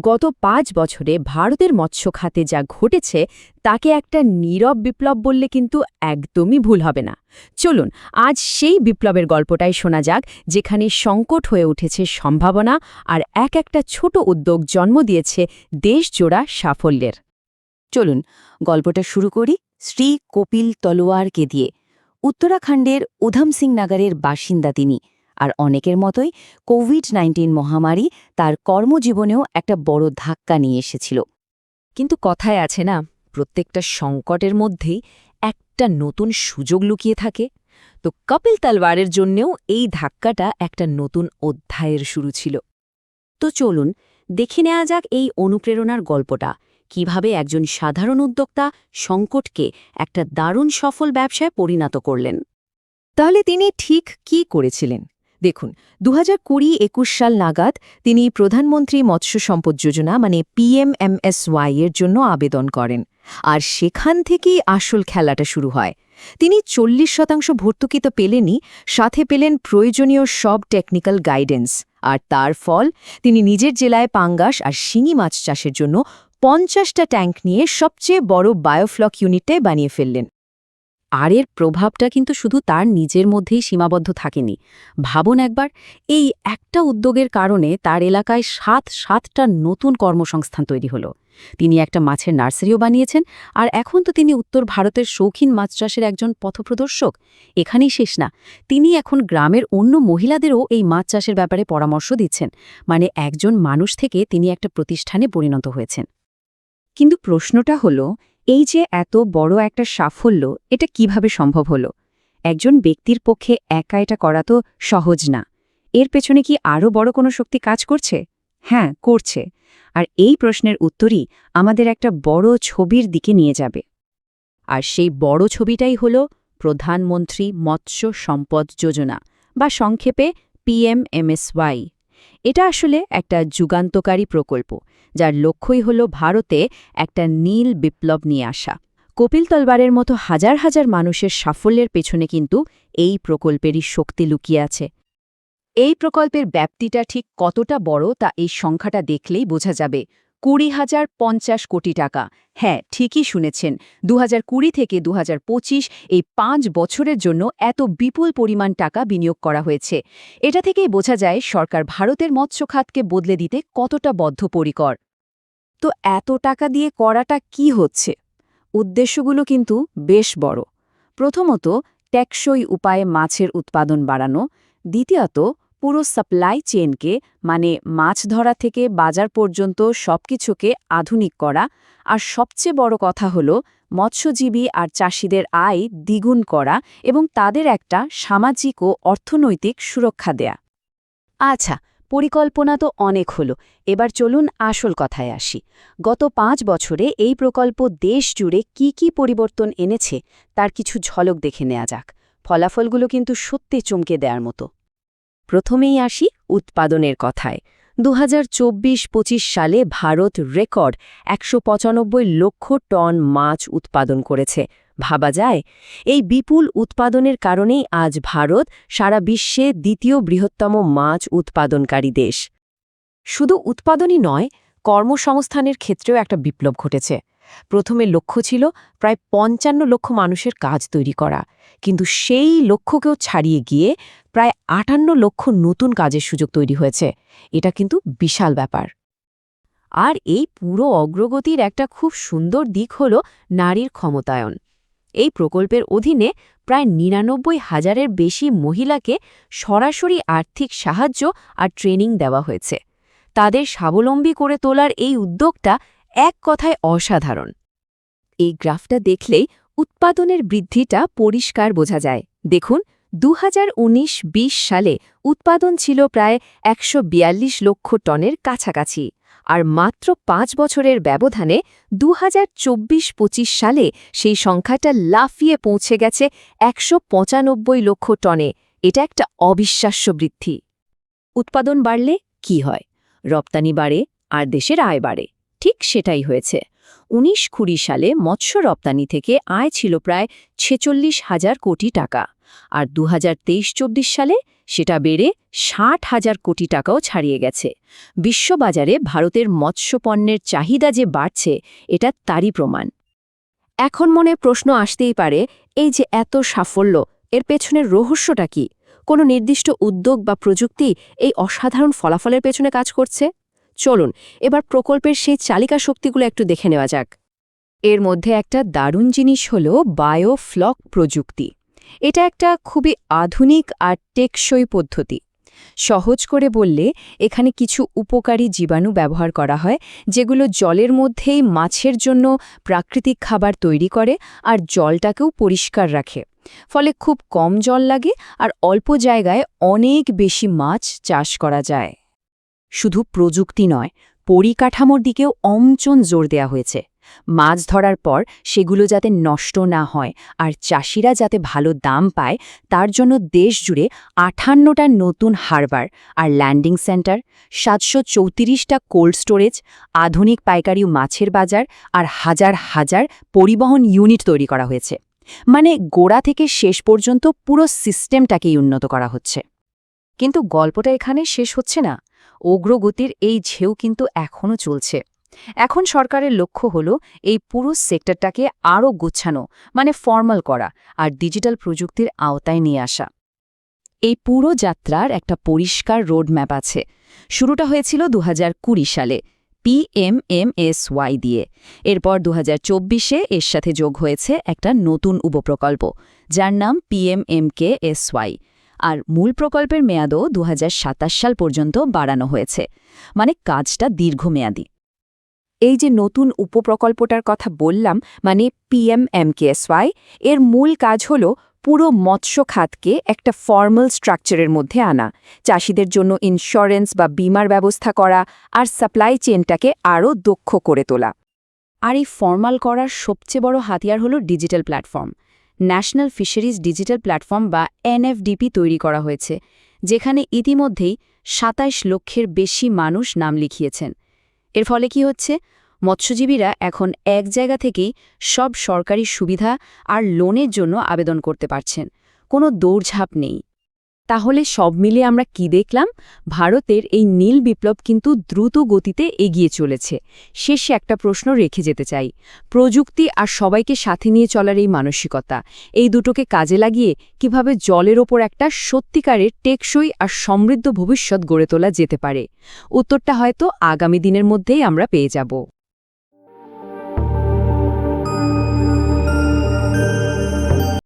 গত পাঁচ বছরে ভারতের মৎস্য খাতে যা ঘটেছে, তাকে একটা নীরব বিপ্লব বললে কিন্তু একদমই ভুল হবে না। চলুন, আজ সেই বিপ্লবের গল্পটাই শোনা যাক, যেখানে সংকট হয়ে উঠেছে সম্ভাবনা আর এক একটা ছোট উদ্যোগ জন্ম দিয়েছে দেশজোড়া সাফল্যের। চলুন, গল্পটা শুরু করি শ্রী কপিল তলোয়ারকে দিয়ে। উত্তরাখণ্ডের উধম সিং নাগারের বাসিন্দা তিনি। আর অনেকের মতোই কোভিড নাইন্টিন মহামারী তার কর্মজীবনেও একটা বড় ধাক্কা নিয়ে এসেছিল। কিন্তু কথায় আছে না, প্রত্যেকটা সংকটের মধ্যেই একটা নতুন সুযোগ লুকিয়ে থাকে। তো কপিল তালওয়ারের জন্যেও এই ধাক্কাটা একটা নতুন অধ্যায়ের শুরু ছিল। তো চলুন, দেখে নেওয়া যাক এই অনুপ্রেরণার গল্পটা। কীভাবে একজন সাধারণ উদ্যোক্তা সংকটকে একটা দারুণ সফল ব্যবসায় পরিণত করলেন। তাহলে তিনি ঠিক কি করেছিলেন? দেখুন দু হাজার কুড়ি একুশ সাল নাগাদ তিনি প্রধানমন্ত্রী মৎস্য সম্পদ যোজনা মানে পিএমএমএসওয়াই এর জন্য আবেদন করেন। আর সেখান থেকেই আসল খেলাটা শুরু হয়। তিনি চল্লিশ শতাংশ ভর্তুকি তো পেলেনই, সাথে পেলেন প্রয়োজনীয় সব টেকনিক্যাল গাইডেন্স আর তার ফল, তিনি নিজের জেলায় পাঙ্গাস আর শিঙি মাছ চাষের জন্য পঞ্চাশটা ট্যাঙ্ক নিয়ে সবচেয়ে বড় বায়োফ্লক ইউনিটটাই বানিয়ে ফেললেন। আর এর প্রভাবটা কিন্তু শুধু তার নিজের মধ্যেই সীমাবদ্ধ থাকেনি। ভাবুন একবার, এই একটা উদ্যোগের কারণে তার এলাকায় সাত সাতটা নতুন কর্মসংস্থান তৈরি হলো। তিনি একটা মাছের নার্সারিও বানিয়েছেন, আর এখন তো তিনি উত্তর ভারতের শৌখিন মাছ চাষের একজন পথপ্রদর্শক। এখানেই শেষ না, তিনি এখন গ্রামের অন্য মহিলাদেরও এই মাছ চাষের ব্যাপারে পরামর্শ দিচ্ছেন মানে একজন মানুষ থেকে তিনি একটা প্রতিষ্ঠানে পরিণত হয়েছেন। কিন্তু প্রশ্নটা হলো এই যে এত বড় একটা সাফল্য, এটা কীভাবে সম্ভব হলো? একজন ব্যক্তির পক্ষে একা এটা করা তো সহজ না। এর পেছনে কি আরও বড় কোনো শক্তি কাজ করছে? হ্যাঁ করছে। আর এই প্রশ্নের উত্তরই আমাদের একটা বড় ছবির দিকে নিয়ে যাবে। আর সেই বড় ছবিটাই হল প্রধানমন্ত্রী মৎস্য সম্পদ যোজনা বা সংক্ষেপে পিএমএমএসওয়াই এটা আসলে একটা যুগান্তকারী প্রকল্প, যার লক্ষ্যই হল ভারতে একটা নীল বিপ্লব নিয়ে আসা। কপিল তলবারের মতো হাজার হাজার মানুষের সাফল্যের পেছনে কিন্তু এই প্রকল্পেরই শক্তি লুকিয়ে আছে। এই প্রকল্পের ব্যাপ্তিটা ঠিক কতটা বড় তা এই সংখ্যাটা দেখলেই বোঝা যাবে। কুড়ি হাজার পঞ্চাশ কোটি টাকা। হ্যাঁ ঠিকই শুনেছেন। দু কুড়ি থেকে দু হাজার পঁচিশ এই পাঁচ বছরের জন্য এত বিপুল পরিমাণ টাকা বিনিয়োগ করা হয়েছে। এটা থেকেই বোঝা যায় সরকার ভারতের মৎস্য খাতকে বদলে দিতে কতটা বদ্ধপরিকর। তো এত টাকা দিয়ে করাটা কি হচ্ছে? উদ্দেশ্যগুলো কিন্তু বেশ বড়। প্রথমত, টেকসই উপায়ে মাছের উৎপাদন বাড়ানো। দ্বিতীয়ত পুরো সাপ্লাই চেনকে মানে মাছ ধরা থেকে বাজার পর্যন্ত সবকিছুকে আধুনিক করা, আর সবচেয়ে বড় কথা হল মৎস্যজীবী আর চাষিদের আয় দ্বিগুণ করা এবং তাদের একটা সামাজিক ও অর্থনৈতিক সুরক্ষা দেয়া। আচ্ছা পরিকল্পনা তো অনেক হলো, এবার চলুন আসল কথায় আসি। গত পাঁচ বছরে এই প্রকল্প দেশ জুড়ে কি কি পরিবর্তন এনেছে, তার কিছু ঝলক দেখে নেওয়া যাক। ফলাফলগুলো কিন্তু সত্যি চমকে দেওয়ার মতো। প্রথমেই আসি উৎপাদনের কথায়। দু হাজার সালে ভারত রেকর্ড একশো পঁচানব্বই লক্ষ টন মাছ উৎপাদন করেছে। ভাবা যায়, এই বিপুল উৎপাদনের কারণেই আজ ভারত সারা বিশ্বে দ্বিতীয় বৃহত্তম মাছ উৎপাদনকারী দেশ। শুধু উৎপাদনই নয়, কর্মসংস্থানের ক্ষেত্রেও একটা বিপ্লব ঘটেছে। প্রথমে লক্ষ্য ছিল প্রায় পঞ্চান্ন লক্ষ মানুষের কাজ তৈরি করা। কিন্তু সেই লক্ষ্যকেও ছাড়িয়ে গিয়ে প্রায় আটান্ন লক্ষ নতুন কাজের সুযোগ তৈরি হয়েছে। এটা কিন্তু বিশাল ব্যাপার। আর এই পুরো অগ্রগতির একটা খুব সুন্দর দিক হল নারীর ক্ষমতায়ন। এই প্রকল্পের অধীনে প্রায় নিরানব্বই হাজারের বেশি মহিলাকে সরাসরি আর্থিক সাহায্য আর ট্রেনিং দেওয়া হয়েছে। তাদের স্বাবলম্বী করে তোলার এই উদ্যোগটা এক কথায় অসাধারণ। এই গ্রাফটা দেখলেই উৎপাদনের বৃদ্ধিটা পরিষ্কার বোঝা যায়। দেখুন দু হাজার সালে উৎপাদন ছিল প্রায় একশো বিয়াল্লিশ লক্ষ টনের কাছাকাছি, আর মাত্র পাঁচ বছরের ব্যবধানে দু হাজার সালে সেই সংখ্যাটা লাফিয়ে পৌঁছে গেছে একশো পঁচানব্বই লক্ষ টনে। এটা একটা অবিশ্বাস্য বৃদ্ধি। উৎপাদন বাড়লে কি হয়? রপ্তানি বাড়ে, আর দেশের আয় বাড়ে। ঠিক সেটাই হয়েছে। উনিশ কুড়ি সালে মৎস্য রপ্তানি থেকে আয় ছিল প্রায় ছেচল্লিশ হাজার কোটি টাকা আর দু হাজার সালে সেটা বেড়ে ষাট হাজার কোটি টাকাও ছাড়িয়ে গেছে। বিশ্ববাজারে ভারতের মৎস্যপণ্যের চাহিদা যে বাড়ছে, এটা তারই প্রমাণ। এখন মনে প্রশ্ন আসতেই পারে, এই যে এত সাফল্য, এর পেছনের রহস্যটা কি? কোনো নির্দিষ্ট উদ্যোগ বা প্রযুক্তি এই অসাধারণ ফলাফলের পেছনে কাজ করছে? চলুন, এবার প্রকল্পের সেই চালিকা শক্তিগুলো একটু দেখে নেওয়া যাক। এর মধ্যে একটা দারুণ জিনিস হল বায়োফ্লক প্রযুক্তি। এটা একটা খুবই আধুনিক আর টেকসই পদ্ধতি। সহজ করে বললে, এখানে কিছু উপকারী জীবাণু ব্যবহার করা হয়, যেগুলো জলের মধ্যেই মাছের জন্য প্রাকৃতিক খাবার তৈরি করে আর জলটাকেও পরিষ্কার রাখে। ফলে খুব কম জল লাগে আর অল্প জায়গায় অনেক বেশি মাছ চাষ করা যায়। শুধু প্রযুক্তি নয়, পরিকাঠামোর দিকেও অমচন জোর দেয়া হয়েছে। মাছ ধরার পর সেগুলো যাতে নষ্ট না হয় আর চাষিরা যাতে ভালো দাম পায়, তার জন্য দেশ জুড়ে আঠান্নটা নতুন হারবার আর ল্যান্ডিং সেন্টার, সাতশো চৌত্রিশটা কোল্ড স্টোরেজ, আধুনিক পাইকারি মাছের বাজার আর হাজার হাজার পরিবহন ইউনিট তৈরি করা হয়েছে। মানে গোড়া থেকে শেষ পর্যন্ত পুরো সিস্টেমটাকেই উন্নত করা হচ্ছে। কিন্তু গল্পটা এখানে শেষ হচ্ছে না। অগ্রগতির এই ঝেউ কিন্তু এখনও চলছে। এখন সরকারের লক্ষ্য হল এই পুরো সেক্টরটাকে আরও গুছানো মানে ফর্মাল করা আর ডিজিটাল প্রযুক্তির আওতায় নিয়ে আসা। এই পুরো যাত্রার একটা পরিষ্কার রোডম্যাপ আছে। শুরুটা হয়েছিল দু হাজার কুড়ি সালে পিএমএমএসওয়াই দিয়ে। এরপর দু হাজার এর সাথে যোগ হয়েছে একটা নতুন উপপ্রকল্প, যার নাম পিএমএমকেএসওয়াই আর মূল প্রকল্পের মেয়াদও দু হাজার সাতাশ সাল পর্যন্ত বাড়ানো হয়েছে। মানে কাজটা দীর্ঘমেয়াদী। এই যে নতুন উপপ্রকল্পটার কথা বললাম মানে পিএমএমকেএসওয়াই এর মূল কাজ হল পুরো মৎস্য খাতকে একটা ফর্মাল স্ট্রাকচারের মধ্যে আনা, চাষিদের জন্য ইন্স্যুরেন্স বা বিমার ব্যবস্থা করা আর সাপ্লাই চেনটাকে আরও দক্ষ করে তোলা। আর এই ফর্মাল করার সবচেয়ে বড় হাতিয়ার হল digital platform. National fisheries digital platform বা এনএফডিপি তৈরি করা হয়েছে, যেখানে ইতিমধ্যেই সাতাইশ লক্ষের বেশি মানুষ নাম লিখিয়েছেন। এর ফলে কি হচ্ছে? মৎস্যজীবীরা এখন এক জায়গা থেকেই সব সরকারি সুবিধা আর লোনের জন্য আবেদন করতে পারছেন। কোনো দৌড়ঝাঁপ নেই। তাহলে সব মিলে আমরা কি দেখলাম? ভারতের এই নীল বিপ্লব কিন্তু দ্রুত গতিতে এগিয়ে চলেছে। শেষে একটা প্রশ্ন রেখে যেতে চাই। প্রযুক্তি আর সবাইকে সাথে নিয়ে চলার এই মানসিকতা, এই দুটোকে কাজে লাগিয়ে কীভাবে জলের ওপর একটা সত্যিকারের টেকসই আর সমৃদ্ধ ভবিষ্যৎ গড়ে তোলা যেতে পারে? উত্তরটা হয়তো আগামী দিনের মধ্যেই আমরা পেয়ে যাব।